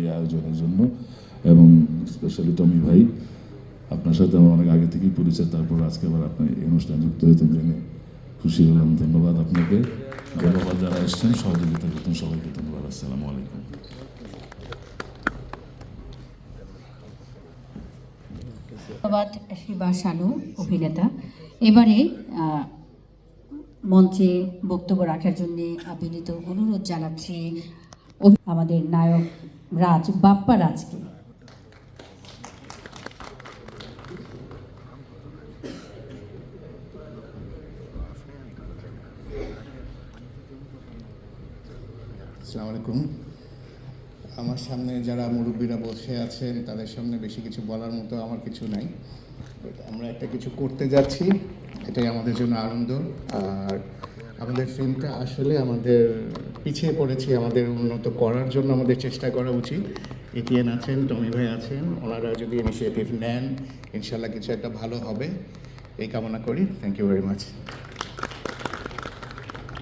এই আয়োজনের জন্য। এবং স্পেশালি টমি ভাই, আপনার সাথে আমার অনেক আগে থেকেই পরিচয়, তারপর আজকে আবার আপনি এই অনুষ্ঠানে যুক্ত হয়েছেন জেনে খুশি হলাম। ধন্যবাদ আপনাকে। ধন্যবাদ যারা এসছেন, সহযোগিতা করতেন সবাইকে ধন্যবাদ। আসসালামু আলাইকুম। ধন্যবাদ, শিবা শানু, অভিনেতা। এবারে মঞ্চে বক্তব্য রাখার জন্য বিনীত অনুরোধ জানাচ্ছি। আমাদের নায়ক রাজ, বাপ্পা রাজকে। আলাইকুম। আমার সামনে যারা মুরব্বীরা বসে আছেন, তাদের সামনে বেশি কিছু বলার মতো আমার কিছু নাই। আমরা একটা কিছু করতে যাচ্ছি, এটাই আমাদের জন্য আনন্দ। আর আমাদের ফিল্মটা আসলে আমাদের পিছিয়ে পড়েছি আমাদের উন্নত করার জন্য আমাদের চেষ্টা করা উচিত। এটিএন আছেন, টমি ভাই আছেন ওনারা যদি ইনিশিয়েটিভ নেন, ইনশাল্লাহ কিছু একটা ভালো হবে। এই কামনা করি। Thank you very much